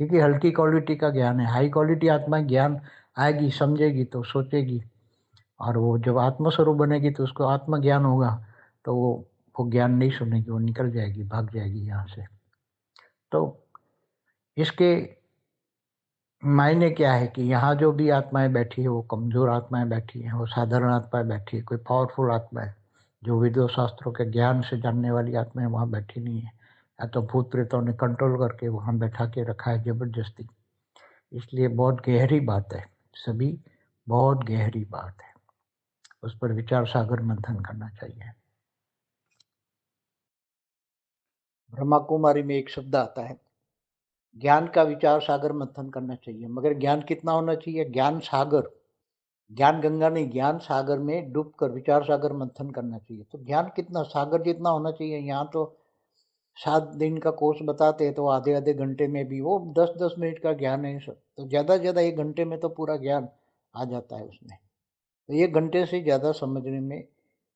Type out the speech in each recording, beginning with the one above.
क्योंकि हल्की क्वालिटी का ज्ञान है। हाई क्वालिटी आत्मा ज्ञान आएगी, समझेगी तो सोचेगी। और वो जब आत्मस्वरूप बनेगी तो उसको आत्मज्ञान होगा तो वो वो ज्ञान नहीं सुनेगी, वो निकल जाएगी, भाग जाएगी यहाँ से। तो इसके मायने क्या है कि यहाँ जो भी आत्माएँ बैठी है, वो कमज़ोर आत्माएँ बैठी हैं, वो साधारण आत्माएँ बैठी है, कोई पावरफुल आत्मा है, जो विद्यो शास्त्रों के ज्ञान से जानने वाली आत्माएँ वहाँ बैठी नहीं है। या तो भूत प्रेतों ने कंट्रोल करके वहाँ बैठा के रखा है ज़बरदस्ती। इसलिए बहुत गहरी बात है, सभी बहुत गहरी बात है। उस पर विचार सागर मंथन करना चाहिए। ब्रह्मा कुमारी में एक शब्द आता है, ज्ञान का विचार सागर मंथन करना चाहिए। मगर ज्ञान कितना होना चाहिए? ज्ञान सागर। ज्ञान गंगा नहीं, ज्ञान सागर में डूब कर विचार सागर मंथन करना चाहिए। तो ज्ञान कितना, सागर जितना होना चाहिए, यहाँ तो सात दिन का कोर्स बताते हैं तो आधे आधे घंटे में भी वो दस दस मिनट का ज्ञान है सब तो ज़्यादा ज़्यादा एक घंटे में तो पूरा ज्ञान आ जाता है उसमें। तो एक घंटे से ज़्यादा समझने में,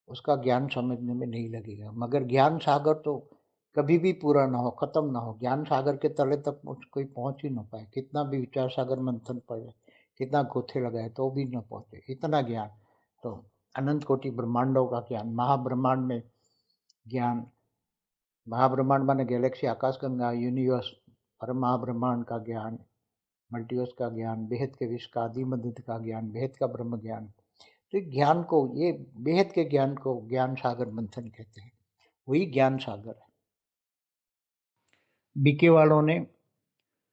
उसका ज्ञान समझने में नहीं लगेगा। मगर ज्ञान सागर तो कभी भी पूरा ना हो, ख़त्म ना हो। ज्ञान सागर के तले तक कोई पहुँच ही ना पाए। कितना भी विचार सागर मंथन पड़े कितना गोथे लगाए तो भी न पहुँचे। इतना ज्ञान। तो अनंत कोटि ब्रह्मांडों का ज्ञान, महाब्रह्मांड में ज्ञान महाब्रह्मांड माने गैलेक्सी आकाश गंगा यूनिवर्स परम महाब्रह्मांड का ज्ञान, मल्टीवर्स का ज्ञान, बेहद के विश्व का आदि मध्य का ज्ञान, बेहद का ब्रह्म ज्ञान। तो ज्ञान को, ये बेहद के ज्ञान को ज्ञान सागर मंथन कहते हैं। वही ज्ञान सागर है। बीके वालों ने,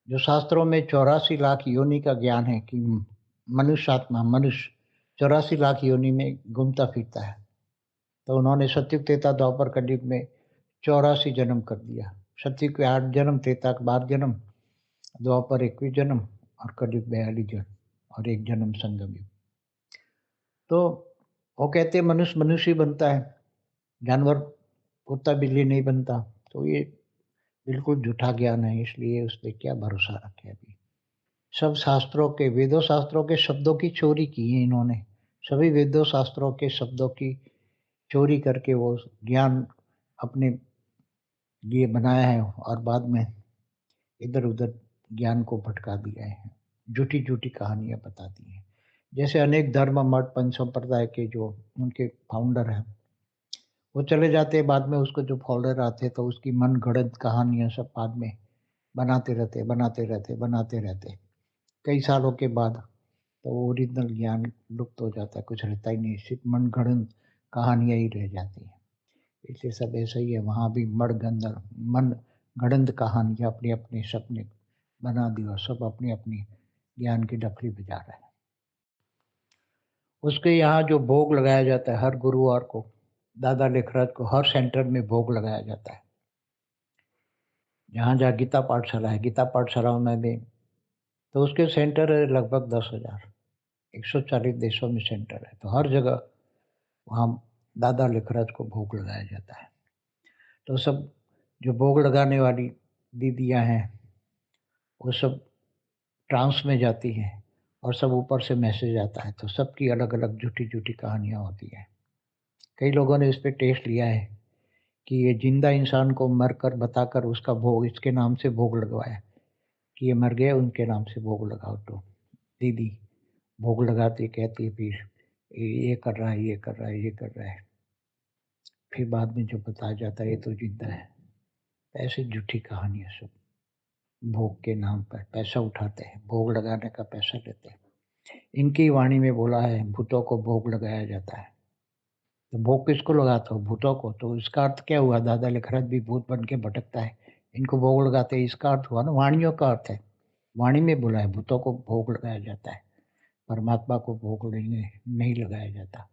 जो शास्त्रों में चौरासी लाख योनि का ज्ञान है कि मनुष्य आत्मा, मनुष्य चौरासी लाख योनि में घूमता फिरता है तो उन्होंने सत्युग तेता द्वापर कलयुग में चौरासी जन्म कर दिया। सत्य के आठ जन्म त्रेता के बारह जन्म, द्वापर इक्कीस जन्म और कलयुग बयालीस जन्म और एक जन्म संगम युग। तो वो कहते मनुष्य मनुष्य बनता है। जानवर कुत्ता बिल्ली नहीं बनता। तो ये बिल्कुल झूठा ज्ञान है, इसलिए उस पर क्या भरोसा रखे अभी? सब शास्त्रों के, वेदों शास्त्रों के शब्दों की चोरी की है इन्होंने। सभी वेदों शास्त्रों के शब्दों की चोरी करके वो ज्ञान अपने लिए बनाया है और बाद में इधर उधर ज्ञान को भटका दिया है। झूठी झूठी कहानियाँ बता दी हैं। जैसे अनेक धर्म, मठ, पंच संप्रदाय के जो उनके फाउंडर हैं, वो चले जाते बाद में उसको जो फॉलोअर आते तो उसकी मन गढ़ कहानियाँ सब बाद में बनाते रहते बनाते रहते बनाते रहते कई सालों के बाद तो ओरिजिनल ज्ञान लुप्त हो जाता है, कुछ रहता ही नहीं, सिर्फ़ मन गढ़ कहानियाँ ही रह जाती हैं। इसलिए सब ऐसा ही है, वहाँ भी मड़ गंदर मन गणंद कहानी अपने अपने सपने बना दी और सब अपनी अपनी ज्ञान की डफली बजा रहे हैं। उसके यहाँ जो भोग लगाया जाता है, हर गुरुवार को, दादा लेखराज को हर सेंटर में भोग लगाया जाता है। जहाँ जहाँ गीता पाठशाला है, गीता पाठशालाओं में भी तो उसके सेंटर है लगभग दस हज़ार, एक सौ चालीस देशों में सेंटर है तो हर जगह वहाँ दादा लिखराज को भोग लगाया जाता है। तो सब जो भोग लगाने वाली दीदियाँ हैं, वो सब ट्रांस में जाती हैं और सब ऊपर से मैसेज आता है। तो सबकी अलग अलग झूठी झूठी कहानियाँ होती हैं। कई लोगों ने इस पर टेस्ट लिया है कि ये ज़िंदा इंसान को मर कर बताकर उसका भोग, इसके नाम से भोग लगवाया कि ये मर गए उनके नाम से भोग लगाओ तो। दीदी भोग लगाती, कहती है फिर ये कर रहा है, ये कर रहा है, ये कर रहा है। फिर बाद में जो बताया जाता है, ये तो ज़िंदा है। ऐसी झूठी कहानी है सब। भोग के नाम पर पैसा उठाते हैं, भोग लगाने का पैसा लेते हैं। इनकी वाणी में बोला है, भूतों को भोग लगाया जाता है। तो भोग किसको लगाता हो? भूतों को। तो इसका अर्थ क्या हुआ? दादा लिखरत भी भूत बन के भटकता है। इनको भोग लगाते हैं, इसका अर्थ हुआ ना, वाणियों का अर्थ है। वाणी में बोला है, भूतों को भोग लगाया जाता है। परमात्मा को भोग नहीं नहीं लगाया जाता।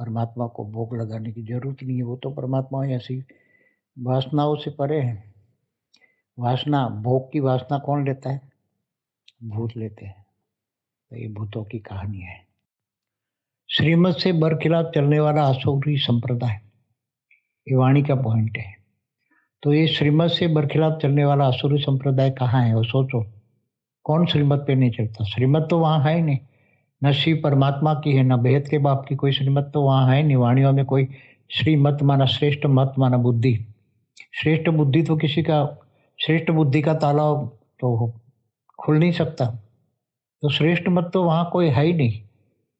परमात्मा को भोग लगाने की ज़रूरत नहीं है। वो तो परमात्मा ऐसी वासनाओं से परे है। वासना, भोग की वासना कौन लेता है? भूत लेते हैं। तो ये भूतों की कहानी है। श्रीमत से बरखिलाफ चलने वाला असौरी संप्रदाय, ये वाणी का पॉइंट है। तो ये श्रीमत से बरखिलाफ चलने वाला असुरी संप्रदाय कहाँ है? वो सोचो। कौन श्रीमत पे नहीं चलता? श्रीमत तो वहाँ है ही नहीं। न शिव परमात्मा की है, न बेहद के बाप की कोई श्रीमत तो वहाँ है निवाणियों में कोई श्रीमत माना श्रेष्ठ मत माना बुद्धि। श्रेष्ठ बुद्धि तो किसी का, श्रेष्ठ बुद्धि का ताला तो खुल नहीं सकता। तो श्रेष्ठ मत तो वहाँ कोई है ही नहीं।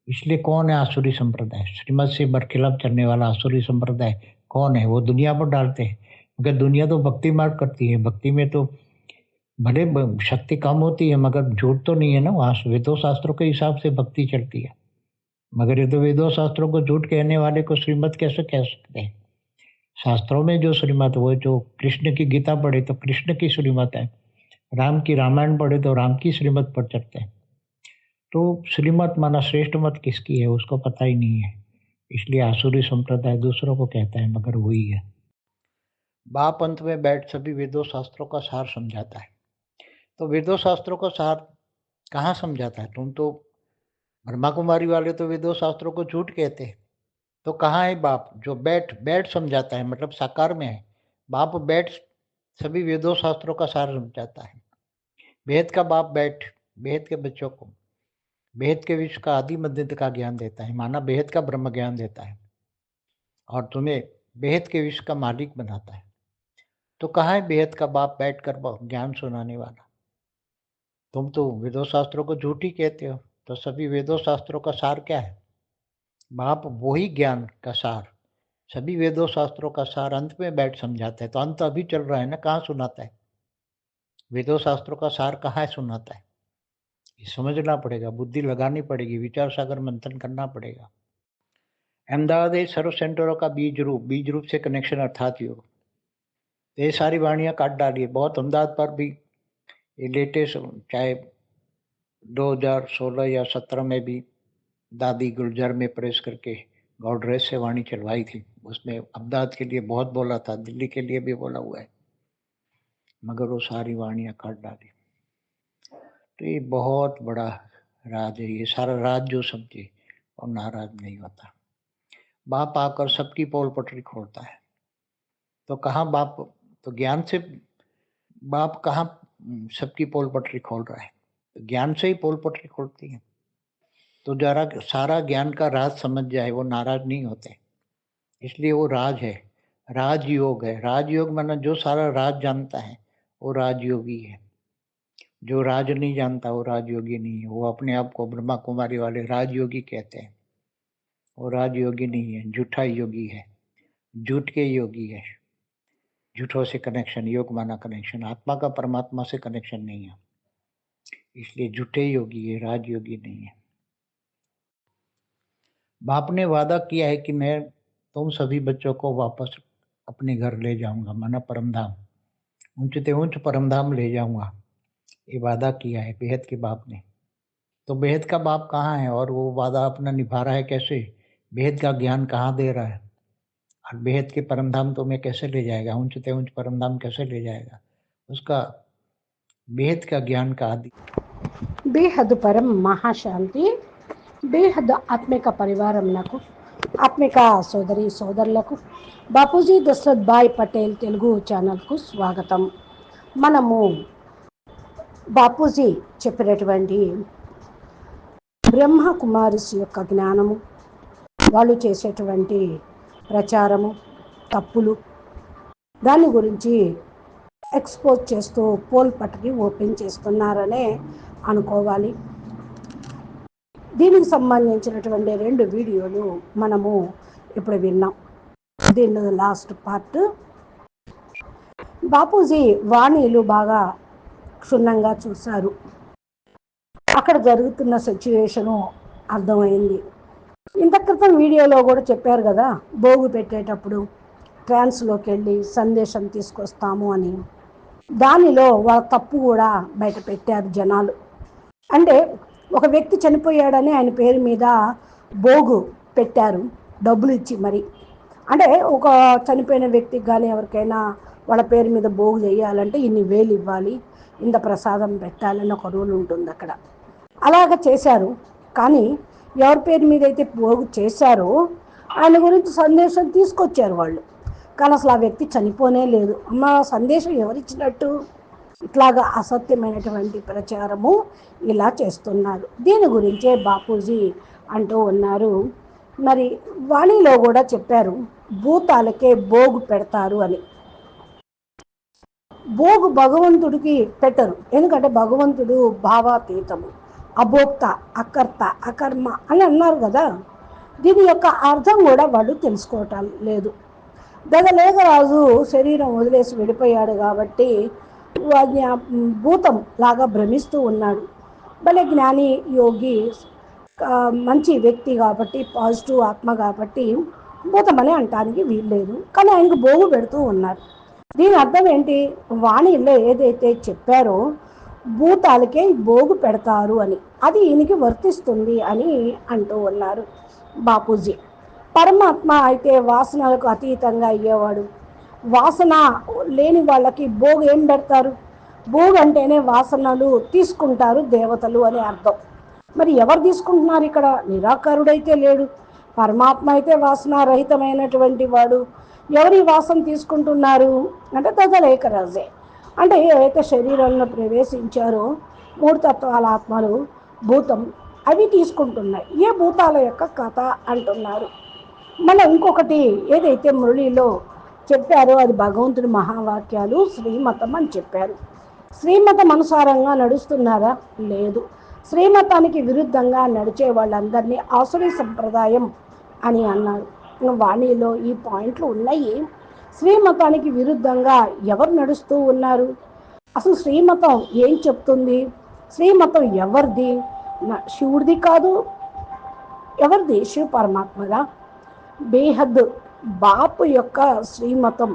इसलिए कौन है आसुरी संप्रदाय? श्रीमत से बरखिलाफ चलने वाला आसुरी संप्रदाय कौन है? वो दुनिया पर डालते हैं। क्योंकि दुनिया तो भक्ति मार्ग करती है। भक्ति में तो भले शक्ति कम होती है, मगर झूठ तो नहीं है ना, वहाँ वेदों शास्त्रों के हिसाब से भक्ति चलती है। मगर ये तो वेदों शास्त्रों को झूठ कहने वाले को श्रीमत कैसे कह सकते हैं? शास्त्रों में जो श्रीमत वो जो कृष्ण की गीता पढ़े तो कृष्ण की श्रीमत है। राम की रामायण पढ़े तो राम की श्रीमत पर चलते हैं। तो श्रीमत माना श्रेष्ठ मत किसकी है, उसको पता ही नहीं है। इसलिए आसुरी संप्रदाय दूसरों को कहता है, मगर वही है। बाप अंत में बैठ सभी वेदों शास्त्रों का सार समझाता है। तो वेदों शास्त्रों का सार कहाँ समझाता है? तुम तो ब्रह्मा कुमारी वाले तो वेदों शास्त्रों को झूठ कहते हैं। तो कहाँ है बाप जो बैठ बैठ समझाता है? मतलब साकार में है। बाप बैठ सभी वेदों शास्त्रों का सार समझाता है। वेद का बाप बैठ वेद के बच्चों को बेहद के विश्व का आदि मध्य का ज्ञान देता है। माना बेहद का ब्रह्म ज्ञान देता है और तुम्हें बेहद के विश्व का मालिक बनाता है। तो कहाँ है बेहद का बाप बैठ कर ज्ञान सुनाने वाला? तुम तो वेदों शास्त्रों को झूठी कहते हो तो सभी वेदों शास्त्रों का सार क्या है? बाप वही ज्ञान का सार। सभी वेदों शास्त्रों का सार अंत में बैठ समझाता है तो अंत अभी चल रहा है ना, कहाँ सुनाता है? वेदों शास्त्रों का सार कहाँ है सुनाता है? ये समझना पड़ेगा, बुद्धि लगानी पड़ेगी, विचार सागर मंथन करना पड़ेगा। अहमदाबाद ये सर्व सेंटरों का बीज रूप बीज रूप से कनेक्शन अर्थात योग। ये सारी वाणियाँ काट डाली है बहुत अहमदाबाद पर भी ये लेटेस्ट चाहे 2016 या 17 में भी दादी गुलजार में प्रेस करके गौडरेस से वाणी चलवाई थी। उसमें अहमदाबाद के लिए बहुत बोला था, दिल्ली के लिए भी बोला हुआ है। मगर वो सारी वाणियाँ काट डाली। तो ये बहुत बड़ा राज है, ये सारा राज जो समझे और नाराज़ नहीं होता। बाप आकर सबकी पोल पटरी खोलता है। तो कहाँ बाप तो ज्ञान से बाप कहाँ सबकी पोल पटरी खोल रहा है। ज्ञान से ही पोल पटरी खोलती है। तो जरा सारा ज्ञान का राज समझ जाए, वो नाराज़ नहीं होते। इसलिए वो राज है। राजयोग है। राजयोग मैंने जो सारा राज जानता है, वो राजयोगी है। जो राज नहीं जानता, वो राजयोगी नहीं है। वो अपने आप को ब्रह्मा कुमारी वाले राजयोगी कहते हैं। वो राजयोगी नहीं है, झूठा योगी है। झूठ के योगी है। झूठों से कनेक्शन योग माना कनेक्शन आत्मा का परमात्मा से कनेक्शन नहीं है। इसलिए झूठे योगी है राजयोगी नहीं है। बाप ने वादा किया है कि मैं तुम सभी बच्चों को वापस अपने घर ले जाऊँगा, माना परमधाम। ऊंचते ऊंच परमधाम ले जाऊँगा। ये वादा किया है बेहद के बाप ने। तो बेहद का बाप कहाँ है और वो वादा अपना निभा रहा है कैसे? बेहद का ज्ञान कहाँ दे रहा है? और बेहद के परमधाम तो मैं कैसे ले जाएगा ऊंचते ऊंच परमधाम कैसे ले जाएगा उसका बेहद का ज्ञान का आदि బేహద్ పరం మహాశాంతి బేహద్ ఆత్మిక పరివారంలకు ఆత్మిక సోదరి సోదరులకు బాపూజీ దశరథ్ భాయ్ పటేల్ తెలుగు ఛానల్కు స్వాగతం మనము బాపూజీ చెప్పినటువంటి బ్రహ్మ కుమారిస్ యొక్క జ్ఞానము వాళ్ళు చేసేటువంటి ప్రచారము తప్పులు దాని గురించి ఎక్స్పోజ్ చేస్తూ పోల్ పట్టుకి ఓపెన్ చేస్తున్నారనే అనుకోవాలి. దీనికి సంబంధించినటువంటి రెండు వీడియోలు మనము ఇప్పుడు విన్నాం. దీని లాస్ట్ పార్ట్. బాపూజీ వాణీలు బాగా క్షుణ్ణంగా చూశారు. అక్కడ జరుగుతున్న సిచ్యువేషను అర్థమైంది. ఇంత క్రితం వీడియోలో కూడా చెప్పారు కదా భోగు పెట్టేటప్పుడు ట్రాన్స్లోకి వెళ్ళి సందేశం తీసుకొస్తాము అని. దానిలో వాళ్ళ తప్పు కూడా బయట పెట్టారు జనాలు. అంటే ఒక వ్యక్తి చనిపోయాడని ఆయన పేరు మీద భోగు పెట్టారు డబ్బులు ఇచ్చి మరి. అంటే ఒక చనిపోయిన వ్యక్తికి కానీ ఎవరికైనా వాళ్ళ పేరు మీద భోగు చేయాలంటే ఇన్ని వేలు ఇవ్వాలి ఇంత ప్రసాదం పెట్టాలని ఒక రూల్ ఉంటుంది అక్కడ. అలాగ చేశారు. కానీ ఎవరి పేరు మీద అయితే పోగు చేశారో ఆయన గురించి సందేశం తీసుకొచ్చారు వాళ్ళు. కానీ అసలు ఆ వ్యక్తి చనిపోనే లేదు. అమ్మ సందేశం ఎవరిచ్చినట్టు? ఇట్లాగా అసత్యమైనటువంటి ప్రచారము ఇలా చేస్తున్నారు. దీని గురించే బాపూజీ అంటూ ఉన్నారు. మరి వాణిలో కూడా చెప్పారు భూతాలకే భోగు పెడతారు అని. భోగు భగవంతుడికి పెట్టరు. ఎందుకంటే భగవంతుడు భావాతీతము. అభోక్త అకర్త అకర్మ అని అన్నారు కదా. దీని యొక్క అర్థం కూడా వాళ్ళు తెలుసుకోవటం లేదు. దగలేఖరాజు శరీరం వదిలేసి వెళ్ళిపోయాడు కాబట్టి వాడిని భూతం లాగా భ్రమిస్తూ ఉన్నాడు. భలే జ్ఞాని యోగి మంచి వ్యక్తి కాబట్టి పాజిటివ్ ఆత్మ కాబట్టి భూతం అని అంటానికి వీల్లేదు. కానీ ఆయనకు బోగు పెడుతూ ఉన్నారు. దీని అర్థం ఏంటి? వాణిలో ఏదైతే చెప్పారో భూతాలకే భోగు పెడతారు అని. అది ఈయనకి వర్తిస్తుంది అని అంటూ ఉన్నారు బాపూజీ. పరమాత్మ అయితే వాసనలకు అతీతంగా అయ్యేవాడు. వాసన లేని వాళ్ళకి భోగు ఏం పెడతారు? భోగు అంటేనే వాసనలు తీసుకుంటారు దేవతలు అని అర్థం. మరి ఎవరు తీసుకుంటున్నారు ఇక్కడ? నిరాకారుడైతే లేడు. పరమాత్మ అయితే వాసనారహితమైనటువంటి వాడు. ఎవరి వాసన తీసుకుంటున్నారు? అంటే తదలేఖరాజే అంటే ఏవైతే శరీరంలో ప్రవేశించారో మూడు తత్వాల ఆత్మలు భూతం అవి తీసుకుంటున్నాయి. ఏ భూతాల యొక్క కథ అంటున్నారు. మన ఇంకొకటి ఏదైతే మురళిలో చెప్పారో అది భగవంతుడి మహావాక్యాలు శ్రీమతం అని చెప్పారు. శ్రీమతం అనుసారంగా నడుస్తున్నారా? లేదు. శ్రీమతానికి విరుద్ధంగా నడిచే వాళ్ళందరినీ ఆసురి సంప్రదాయం అని అన్నారు. వాణిలో ఈ పాయింట్లు ఉన్నాయి. శ్రీమతానికి విరుద్ధంగా ఎవరు నడుస్తూ ఉన్నారు? అసలు శ్రీమతం ఏం చెప్తుంది? శ్రీమతం ఎవరిది? శివుడిది కాదు ఎవరిది? శివ పరమాత్మదా? బేహద్ బాపు యొక్క శ్రీమతం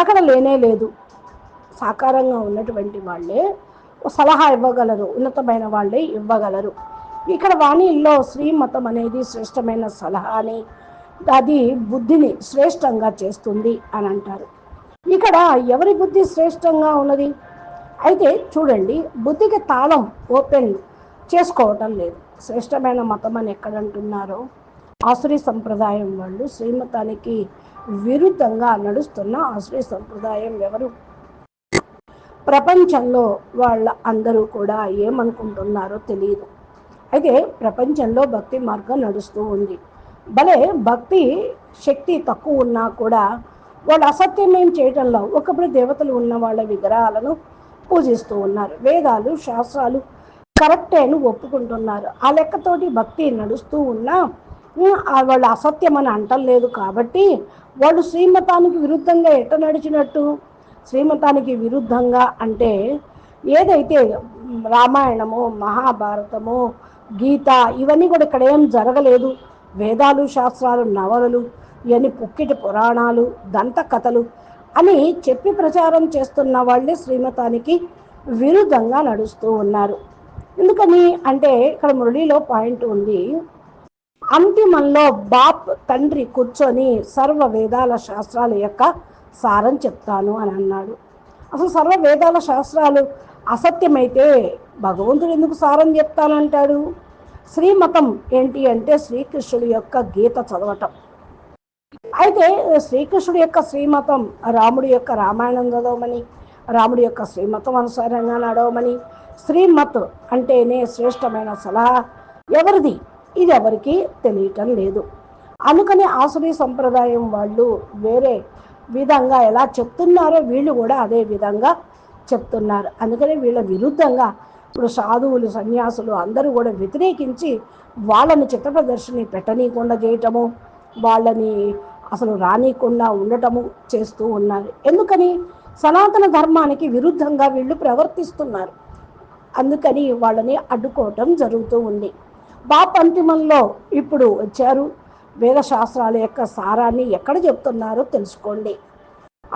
అక్కడ లేనే లేదు. సాకారంగా ఉన్నటువంటి వాళ్ళే సలహా ఇవ్వగలరు ఉన్నతమైన వాళ్ళే ఇవ్వగలరు. ఇక్కడ వాణిల్లో శ్రీమతం అనేది శ్రేష్టమైన సలహా అని అది బుద్ధిని శ్రేష్టంగా చేస్తుంది అని అంటారు. ఇక్కడ ఎవరి బుద్ధి శ్రేష్టంగా ఉన్నది? అయితే చూడండి బుద్ధికి తాళం ఓపెన్ చేసుకోవటం లేదు. శ్రేష్టమైన మతం అని ఎక్కడంటున్నారో ఆసురి సంప్రదాయం వాళ్ళు శ్రీమతానికి విరుద్ధంగా నడుస్తున్న ఆసురి సంప్రదాయం ఎవరు? ప్రపంచంలో వాళ్ళ అందరూ కూడా ఏమనుకుంటున్నారో తెలియదు అయితే ప్రపంచంలో భక్తి మార్గం నడుస్తూ ఉంది. భలే భక్తి శక్తి తక్కువ ఉన్నా కూడా వాళ్ళు అసత్యమేం చేయటంలో ఒకప్పుడు దేవతలు ఉన్న వాళ్ళ విగ్రహాలను పూజిస్తూ ఉన్నారు. వేదాలు శాస్త్రాలు కరెక్టే అని ఒప్పుకుంటున్నారు. ఆ లెక్కతోటి భక్తి నడుస్తూ ఉన్నా వాళ్ళు అసత్యం అని అంటలేదు కాబట్టి వాళ్ళు శ్రీమతానికి విరుద్ధంగా ఎట్ట నడిచినట్టు? శ్రీమతానికి విరుద్ధంగా అంటే ఏదైతే రామాయణము మహాభారతము గీత ఇవన్నీ కూడా ఇక్కడ ఏం జరగలేదు. వేదాలు శాస్త్రాలు నవలలు ఇవన్నీ పుక్కిటి పురాణాలు దంత కథలు అని చెప్పి ప్రచారం చేస్తున్న వాళ్ళే శ్రీమతానికి విరుద్ధంగా నడుస్తూ ఉన్నారు. ఎందుకని అంటే ఇక్కడ మురళిలో పాయింట్ ఉంది. అంతిమంలో బాప్ తండ్రి కూర్చొని సర్వ వేదాల శాస్త్రాల యొక్క సారం చెప్తాను అని అన్నాడు. అసలు సర్వ వేదాల శాస్త్రాలు అసత్యమైతే భగవంతుడు ఎందుకు సారం చెప్తానంటాడు? శ్రీమతం ఏంటి అంటే శ్రీకృష్ణుడి యొక్క గీత చదవటం. అయితే శ్రీకృష్ణుడి యొక్క శ్రీమతం రాముడి యొక్క రామాయణం చదవమని రాముడి యొక్క శ్రీమతం అనుసారంగా నడవమని శ్రీమత్ అంటేనే శ్రేష్టమైన సలహా ఎవరిది? ఇది ఎవరికి తెలియటం లేదు. అందుకని ఆసురీ సంప్రదాయం వాళ్ళు వేరే విధంగా ఎలా చెప్తున్నారో వీళ్ళు కూడా అదే విధంగా చెప్తున్నారు. అందుకని వీళ్ళ విరుద్ధంగా ఇప్పుడు సాధువులు సన్యాసులు అందరూ కూడా వ్యతిరేకించి వాళ్ళని చిత్ర ప్రదర్శన పెట్టనీయకుండా చేయటము వాళ్ళని అసలు రానీయకుండా ఉండటము చేస్తూ ఉన్నారు. ఎందుకని? సనాతన ధర్మానికి విరుద్ధంగా వీళ్ళు ప్రవర్తిస్తున్నారు. అందుకని వాళ్ళని అడ్డుకోవటం జరుగుతూ ఉంది. బాప్ అంతిమంలో ఇప్పుడు వచ్చారు. వేద శాస్త్రాల యొక్క సారాన్ని ఎక్కడ చెప్తున్నారో తెలుసుకోండి.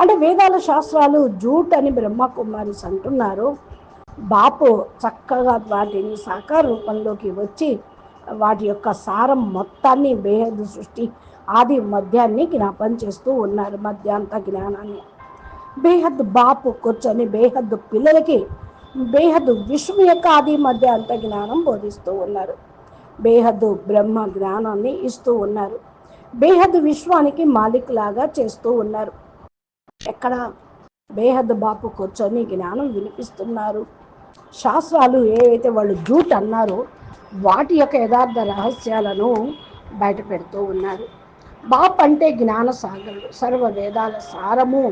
అంటే వేదాల శాస్త్రాలు జూట్ అని బ్రహ్మకుమారిస్ అంటున్నారు. బాపు చక్కగా వాటిని సాకార రూపంలోకి వచ్చి వాటి యొక్క సారం మొత్తాన్ని బేహద్దు సృష్టి ఆది మధ్యాన్ని జ్ఞాపం చేస్తూ ఉన్నారు మధ్యాంత జ్ఞానాన్ని. బేహద్ బాపు కూర్చొని బేహద్దు పిల్లలకి బేహద్ విశ్వం యొక్క ఆది మధ్య అంత జ్ఞానం బోధిస్తూ ఉన్నారు. బేహద్దు బ్రహ్మ జ్ఞానాన్ని ఇస్తూ ఉన్నారు. బేహద్ విశ్వానికి మాలిక్ లాగా చేస్తూ ఉన్నారు. ఎక్కడ బేహద్ బాపు కూర్చొని జ్ఞానం వినిపిస్తున్నారు. శాస్త్రాలు ఏవైతే వాళ్ళు జూట్ అన్నారో వాటి యొక్క యథార్థ రహస్యాలను బయట పెడుతూ ఉన్నారు. బాప్ అంటే జ్ఞాన సాగరుడు సర్వ వేదాల సారము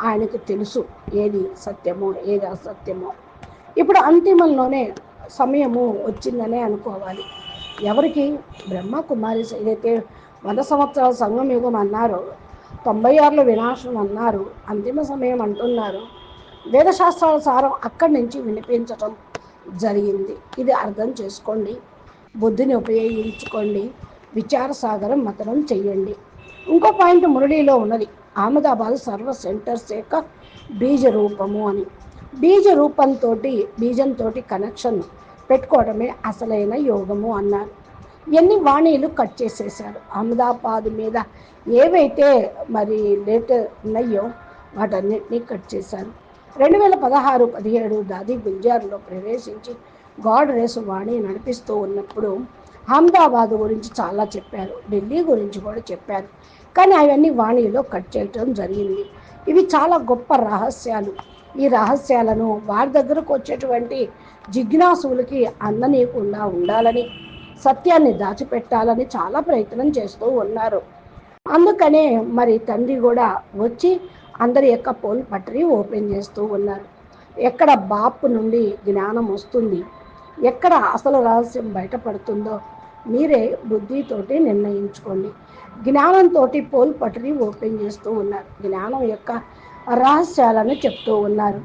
ఆయనకు తెలుసు. ఏది సత్యమో ఏది అసత్యమో. ఇప్పుడు అంతిమంలోనే సమయము వచ్చిందనే అనుకోవాలి. ఎవరికి? బ్రహ్మ కుమారి ఏదైతే వంద సంవత్సరాల సంఘం యుగం అన్నారో తొంభై ఆరులో వినాశం అన్నారు అంతిమ సమయం అంటున్నారు. వేదశాస్త్రాల సారం అక్కడి నుంచి వినిపించటం జరిగింది. ఇది అర్థం చేసుకోండి. బుద్ధిని ఉపయోగించుకోండి. విచార సాగరం మతనం చెయ్యండి. ఇంకో పాయింట్ మురళీలో ఉన్నది. అహ్మదాబాద్ సర్వ సెంటర్స్ యొక్క బీజ రూపము అని. బీజ రూపంతో బీజంతో కనెక్షన్ పెట్టుకోవడమే అసలైన యోగము అన్నారు. ఎన్ని వాణీలు కట్ చేసేసారు అహ్మదాబాద్ మీద ఏవైతే మరి లేట్ ఉన్నాయో వాటన్నిటినీ కట్ చేశారు. రెండు వేల పదహారు పదిహేడు దాది గుంజార్లో ప్రవేశించి గాడ్ రేస్ వాణి నడిపిస్తూ ఉన్నప్పుడు అహ్మదాబాద్ గురించి చాలా చెప్పారు ఢిల్లీ గురించి కూడా చెప్పారు. కానీ అవన్నీ వాణిలో కట్ చేయటం జరిగింది. ఇవి చాలా గొప్ప రహస్యాలు. ఈ రహస్యాలను వారి దగ్గరకు వచ్చేటువంటి జిజ్ఞాసులకి అందనీయకుండా ఉండాలని సత్యాన్ని దాచిపెట్టాలని చాలా ప్రయత్నం చేస్తూ ఉన్నారు. అందుకనే మరి తండ్రి కూడా వచ్చి అందరి యొక్క పోల్ పట్టరీ ఓపెన్ చేస్తూ ఉన్నారు. ఎక్కడ బాపు నుండి జ్ఞానం వస్తుంది? ఎక్కడ అసలు రహస్యం బయటపడుతుందో మీరే బుద్ధితోటి నిర్ణయించుకోండి. జ్ఞానంతో పోల్ పట్టరీ ఓపెన్ చేస్తూ ఉన్నారు. జ్ఞానం యొక్క రహస్యాలను చెప్తూ ఉన్నారు.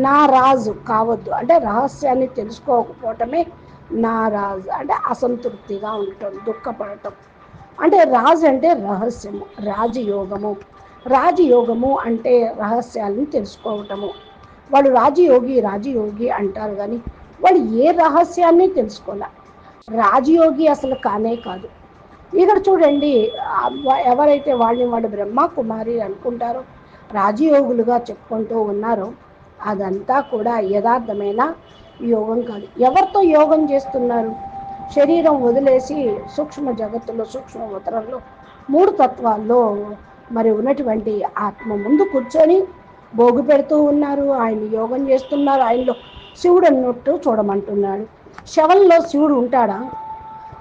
నా రాజు కావద్దు. అంటే రహస్యాన్ని తెలుసుకోకపోవటమే నా రాజు. అంటే అసంతృప్తిగా ఉండటం దుఃఖపడటం. అంటే రాజు అంటే రహస్యము రాజయోగము. రాజయోగము అంటే రహస్యాలను తెలుసుకోవటము. వాడు రాజయోగి రాజయోగి అంటారు కానీ వాడు ఏ రహస్యాన్ని తెలుసుకోలే? రాజయోగి అసలు కానే కాదు. ఇక్కడ చూడండి ఎవరైతే వాళ్ళని వాళ్ళు బ్రహ్మ కుమారి అనుకుంటారో రాజయోగులుగా చెప్పుకుంటూ ఉన్నారో అదంతా కూడా యథార్థమైన యోగం కాదు. ఎవరితో యోగం చేస్తున్నారు? శరీరం వదిలేసి సూక్ష్మ జగత్తులో సూక్ష్మ ఉత్తరంలో మూడు తత్వాల్లో మరి ఉన్నటువంటి ఆత్మ ముందు కూర్చొని భోగు పెడుతూ ఉన్నారు. ఆయన యోగం చేస్తున్నారు. ఆయనలో శివుడు అన్నట్టు చూడమంటున్నాడు. శవంలో శివుడు ఉంటాడా?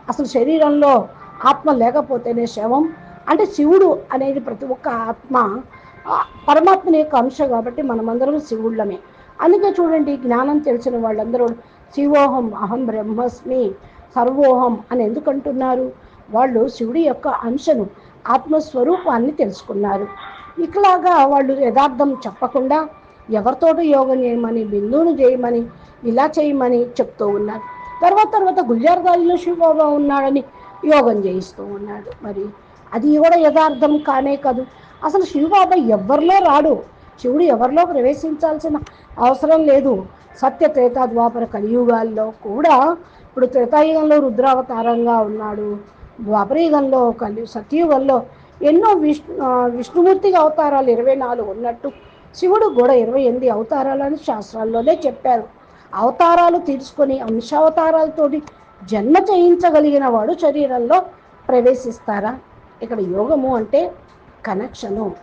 అసలు శరీరంలో ఆత్మ లేకపోతేనే శవం. అంటే శివుడు అనేది ప్రతి ఒక్క ఆత్మ పరమాత్మని యొక్క అంశం కాబట్టి మనమందరం శివుళ్ళమే. అందుకే చూడండి జ్ఞానం తెలిసిన వాళ్ళందరూ శివోహం అహం బ్రహ్మస్మి సర్వోహం అని ఎందుకంటున్నారు వాళ్ళు శివుడి యొక్క అంశను ఆత్మస్వరూపాన్ని తెలుసుకున్నారు. ఇట్లాగా వాళ్ళు యథార్థం చెప్పకుండా ఎవరితోటి యోగం చేయమని బిందువును చేయమని ఇలా చేయమని చెప్తూ ఉన్నారు. తర్వాత తర్వాత గుల్జార్గాలిలో శివబాబా ఉన్నాడని యోగం చేయిస్తూ ఉన్నాడు. మరి అది కూడా యథార్థం కానే కాదు. అసలు శివబాబా ఎవరిలో రాడు. శివుడు ఎవరిలో ప్రవేశించాల్సిన అవసరం లేదు. సత్య త్రేతా ద్వాపర కలియుగాల్లో కూడా ఇప్పుడు త్రేతాయుగంలో రుద్రావతారంగా ఉన్నాడు. ద్వాపరయుగంలో కలి సత్యయుగంలో ఎన్నో విష్ణు విష్ణుమూర్తిగా అవతారాలు ఇరవై నాలుగు ఉన్నట్టు శివుడు కూడా ఇరవై ఎనిమిది అవతారాలని శాస్త్రాల్లోనే చెప్పారు. అవతారాలు తీసుకొని అంశావతారాలతోటి జన్మ చేయించగలిగిన వాడు శరీరంలో ప్రవేశిస్తారా? ఇక్కడ యోగము అంటే కనెక్షను.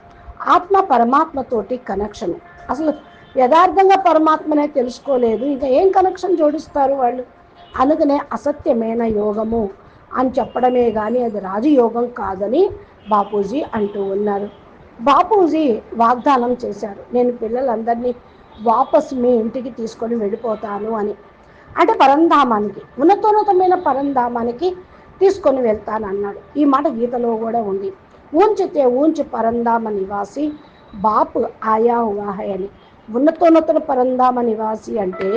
ఆత్మ పరమాత్మతోటి కనెక్షను. అసలు యథార్థంగా పరమాత్మనే తెలుసుకోలేదు. ఇంకా ఏం కనెక్షన్ జోడిస్తారు వాళ్ళు? అందుకనే అసత్యమైన యోగము. అని చెప్పడమే కానీ అది రాజయోగం కాదని బాపూజీ అంటూ ఉన్నారు. బాపూజీ వాగ్దానం చేశారు. నేను పిల్లలందరినీ వాపస్ మీ ఇంటికి తీసుకొని వెళ్ళిపోతాను అని. అంటే పరంధామానికి ఉన్నతోన్నతమైన పరంధామానికి తీసుకొని వెళ్తాను అన్నాడు ఈ మాట గీతలో కూడా ఉంది. ఊంచితే ఊంచి పరంధామ నివాసి బాపు ఆయా వాహై అని. ఉన్నతోన్నత పరంధామ నివాసి అంటే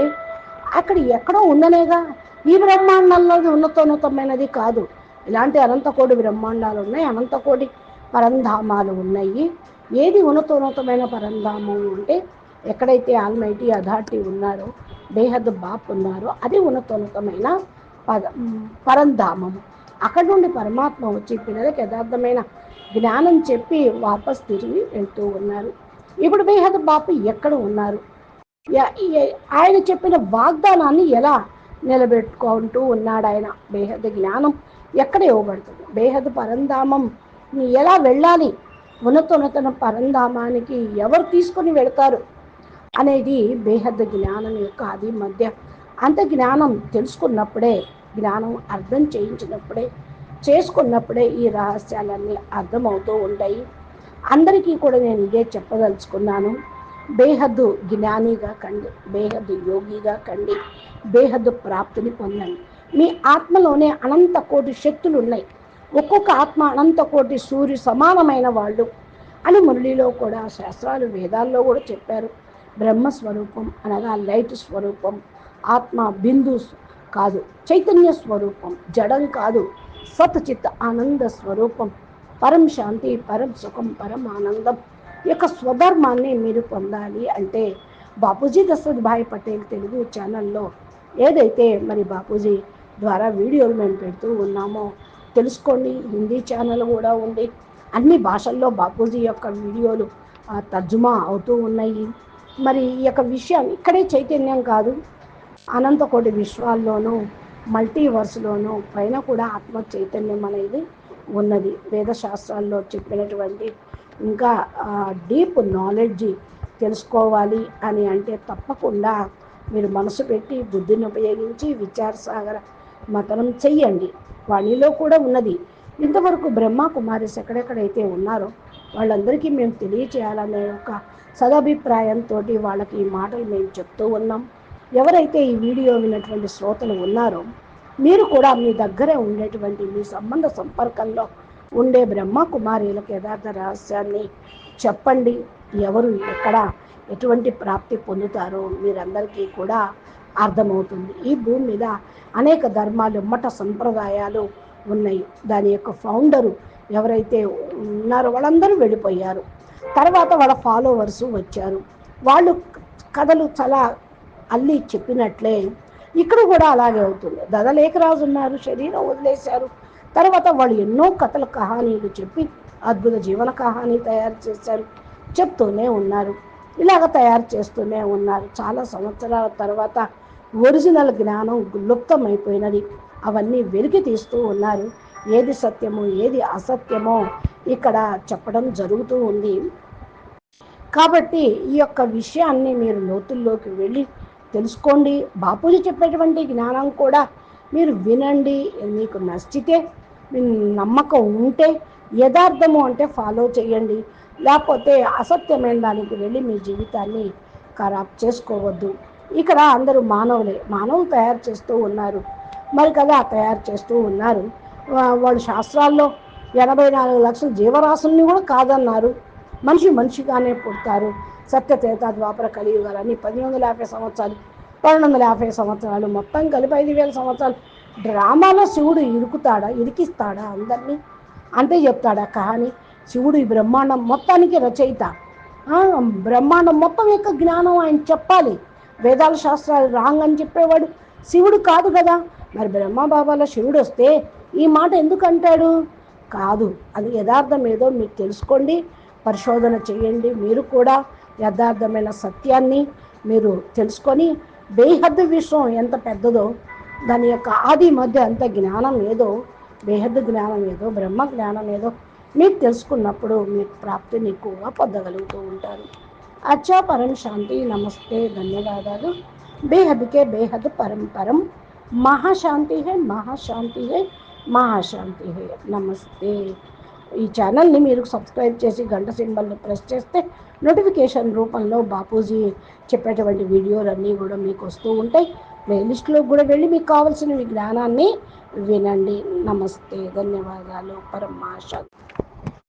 అక్కడ ఎక్కడో ఉందనేగా ఈ బ్రహ్మాండంలో ఉన్నతోన్నతమైనది కాదు. ఇలాంటి అనంతకోటి బ్రహ్మాండాలు ఉన్నాయి అనంతకోటి పరంధామాలు ఉన్నాయి. ఏది ఉన్నతోన్నతమైన పరంధామం అంటే ఎక్కడైతే ఆల్మైటీ అథారిటీ ఉన్నారో బేహద్ బాప్ ఉన్నారో అది ఉన్నతోన్నతమైన పద పరంధామము అక్కడ నుండి పరమాత్మ వచ్చి పిల్లలకి యథార్థమైన జ్ఞానం చెప్పి వాపస్ తిరిగి వెళ్తూ ఉన్నారు. ఇప్పుడు బేహద్ బాపు ఎక్కడ ఉన్నారు? ఈ- ఆయన చెప్పిన వాగ్దానాన్ని ఎలా నిలబెట్టుకుంటూ ఉన్నాడు ఆయన బేహద్ జ్ఞానం ఎక్కడ ఇవ్వబడుతుంది? బేహద్ పరంధామం ఎలా వెళ్ళాలి? ఉన్నతోన్నతన పరంధామానికి ఎవరు తీసుకొని వెళ్తారు? అనేది బేహద జ్ఞానం యొక్క అది మధ్య. అంత జ్ఞానం తెలుసుకున్నప్పుడే జ్ఞానం అర్థం చేయించినప్పుడే చేసుకున్నప్పుడే ఈ రహస్యాలన్నీ అర్థమవుతూ ఉంటాయి. అందరికీ కూడా నేను ఇదే చెప్పదలుచుకున్నాను. బేహద్దు జ్ఞానిగా కండి బేహద్దు యోగిగా కండి బేహద్దు ప్రాప్తిని పొందండి. మీ ఆత్మలోనే అనంత కోటి శక్తులు ఉన్నాయి ఒక్కొక్క ఆత్మ అనంత కోటి సూర్యు సమానమైన వాళ్ళు అని మురళిలో కూడా శాస్త్రాలు వేదాల్లో కూడా చెప్పారు. బ్రహ్మస్వరూపం అనగా లైట్ స్వరూపం ఆత్మ బిందు కాదు చైతన్య స్వరూపం జడం కాదు సత్చిత్ ఆనంద స్వరూపం పరం శాంతి పరం సుఖం పరం ఆనందం. యొక్క స్వధర్మాన్ని మీరు పొందాలి అంటే బాపూజీ దశరథ్ భాయ్ పటేల్ తెలుగు ఛానల్లో ఏదైతే మరి బాపూజీ ద్వారా వీడియోలు మేము పెడుతూ ఉన్నామో తెలుసుకోండి హిందీ ఛానల్ కూడా ఉంది. అన్ని భాషల్లో బాపూజీ యొక్క వీడియోలు తర్జుమా అవుతూ ఉన్నాయి. మరి ఈ యొక్క విషయం ఇక్కడే చైతన్యం కాదు అనంతకోటి విశ్వాల్లోనూ మల్టీవర్స్లోనూ పైన కూడా ఆత్మ చైతన్యం అనేది ఉన్నది. వేదశాస్త్రాల్లో చెప్పినటువంటి ఇంకా డీప్ నాలెడ్జ్ తెలుసుకోవాలి అని అంటే తప్పకుండా మీరు మనసు పెట్టి బుద్ధిని ఉపయోగించి విచారసాగర మతనం చెయ్యండి. వాణిలో కూడా ఉన్నది. ఇంతవరకు బ్రహ్మ కుమారిస్ ఎక్కడెక్కడైతే ఉన్నారో వాళ్ళందరికీ మేము తెలియచేయాలనే ఒక సదభిప్రాయంతో వాళ్ళకి ఈ మాటలు మేము చెప్తూ ఉన్నాం. ఎవరైతే ఈ వీడియో విన్నటువంటి శ్రోతలు ఉన్నారో మీరు కూడా మీ దగ్గరే ఉండేటువంటి మీ సంబంధ సంపర్కంలో ఉండే బ్రహ్మ కుమారీలకు యథార్థ రహస్యాన్ని చెప్పండి. ఎవరు ఎక్కడ ఎటువంటి ప్రాప్తి పొందుతారో మీరందరికీ కూడా అర్థమవుతుంది. ఈ భూమి మీద అనేక ధర్మాలు మఠ సంప్రదాయాలు ఉన్నాయి. దాని యొక్క ఫౌండరు ఎవరైతే ఉన్నారో వాళ్ళందరూ వెళ్ళిపోయారు. తర్వాత వాళ్ళ ఫాలోవర్స్ వచ్చారు. వాళ్ళు కథలు చాలా అల్లి చెప్పినట్లే. ఇక్కడ కూడా అలాగే అవుతుంది. దదలేఖరాజు ఉన్నారు శరీరం వదిలేశారు. తర్వాత వాళ్ళు ఎన్నో కథల కహానీలు చెప్పి అద్భుత జీవన కహానీ తయారు చేశారు చెప్తూనే ఉన్నారు. ఇలాగ తయారు చేస్తూనే ఉన్నారు. చాలా సంవత్సరాల తర్వాత ఒరిజినల్ జ్ఞానం లుప్తమైపోయినది. అవన్నీ వెలికి తీస్తూ ఉన్నారు. ఏది సత్యమో ఏది అసత్యమో ఇక్కడ చెప్పడం జరుగుతూ ఉంది. కాబట్టి ఈ యొక్క విషయాన్ని మీరు లోతుల్లోకి వెళ్ళి తెలుసుకోండి. బాపూజీ చెప్పేటువంటి జ్ఞానం కూడా మీరు వినండి. మీకు నచ్చితే నమ్మకం ఉంటే యథార్థము అంటే ఫాలో చేయండి. లేకపోతే అసత్యమైన దానికి వెళ్ళి మీ జీవితాన్ని ఖరాబ్ చేసుకోవద్దు. ఇక్కడ అందరూ మానవులే. మానవులు తయారు చేస్తూ ఉన్నారు. మరి కదా తయారు చేస్తూ ఉన్నారు. వాళ్ళు శాస్త్రాల్లో ఎనభై నాలుగు లక్షల జీవరాశుల్ని కూడా కాదన్నారు. మనిషి మనిషిగానే పుడతారు. సత్యతేత ద్వాపర కలియుగాలన్నీ పది వందల యాభై సంవత్సరాలు పన్నెండు వందల యాభై సంవత్సరాలు మొత్తం కలిపి ఐదు వేల సంవత్సరాలు. డ్రామాలో శివుడు ఇరుకుతాడా ఇరికిస్తాడా అందరినీ? అంతే చెప్తాడా కానీ శివుడు ఈ బ్రహ్మాండం మొత్తానికి రచయిత. బ్రహ్మాండం మొత్తం యొక్క జ్ఞానం ఆయన చెప్పాలి. వేదాల శాస్త్రాలు రాంగ్ అని చెప్పేవాడు శివుడు కాదు కదా. మరి బ్రహ్మబాబాల శివుడు వస్తే ఈ మాట ఎందుకు అంటాడు? కాదు అది యథార్థం ఏదో మీరు తెలుసుకోండి పరిశోధన చేయండి. మీరు కూడా యథార్థమైన సత్యాన్ని మీరు తెలుసుకొని బేహద్దు విశ్వం ఎంత పెద్దదో దాని యొక్క ఆది మధ్య అంత జ్ఞానం ఏదో బేహద్దు జ్ఞానం ఏదో బ్రహ్మ జ్ఞానం ఏదో మీరు తెలుసుకున్నప్పుడు మీకు ప్రాప్తిని ఎక్కువగా పొందగలుగుతూ ఉంటారు. అచ్చా పరం శాంతి నమస్తే ధన్యవాదాలు. బేహద్కే బేహద్ పరం పరం. మహాశాంతి హే మహాశాంతి హే మహాశాంతి హే నమస్తే. ఈ ఛానల్ని మీరు సబ్స్క్రైబ్ చేసి గంట సింబల్ని ప్రెస్ చేస్తే నోటిఫికేషన్ రూపంలో బాపూజీ చెప్పేటువంటి వీడియోలన్నీ కూడా మీకు వస్తూ ఉంటాయి. ప్లేలిస్ట్లో కూడా వెళ్ళి మీకు కావాల్సిన మీ జ్ఞానాన్ని వినండి. నమస్తే. ధన్యవాదాలు. పరమాశాంతి